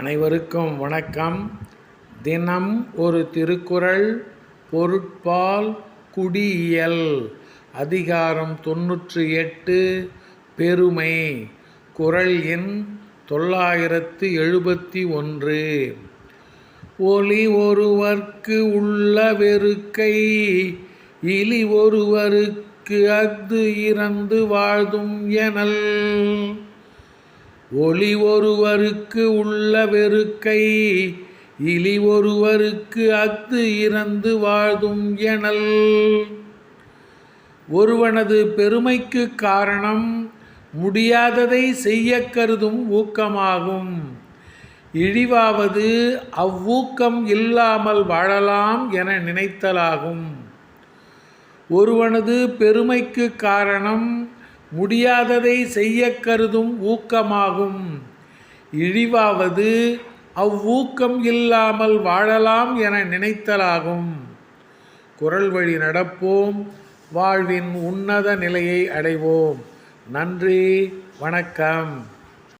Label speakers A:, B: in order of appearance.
A: அனைவருக்கும் வணக்கம். தினம் ஒரு திருக்குறள் பொருட்பால் குடியியல் அதிகாரம் தொன்னூற்றி எட்டு பெருமை குறள் எண் தொள்ளாயிரத்து எழுபத்தி ஒன்று. ஒளி ஒருவர்க்கு உள்ள வெறுக்கை இலி ஒருவருக்கு அஃது இறந்து வாழ்தும் எனல். ஒளி ஒருவருக்கு உள்ள வெறுக்கை இலி ஒருவருக்கு அத்து இறந்து வாழ்தும் எனல். ஒருவனது பெருமைக்கு காரணம் முடியாததை செய்யக் கருதும் ஊக்கமாகும். இழிவாவது அவ்வூக்கம் இல்லாமல் வாழலாம் என நினைத்தலாகும். ஒருவனது பெருமைக்கு காரணம் முடியாததை செய்யக் கருதும் ஊக்கமாகும். இழிவாவது அவ்வூக்கம் இல்லாமல் வாழலாம் என நினைத்தலாகும். குரல் வழி நடப்போம். வாழ்வின் உன்னத நிலையை அடைவோம். நன்றி. வணக்கம்.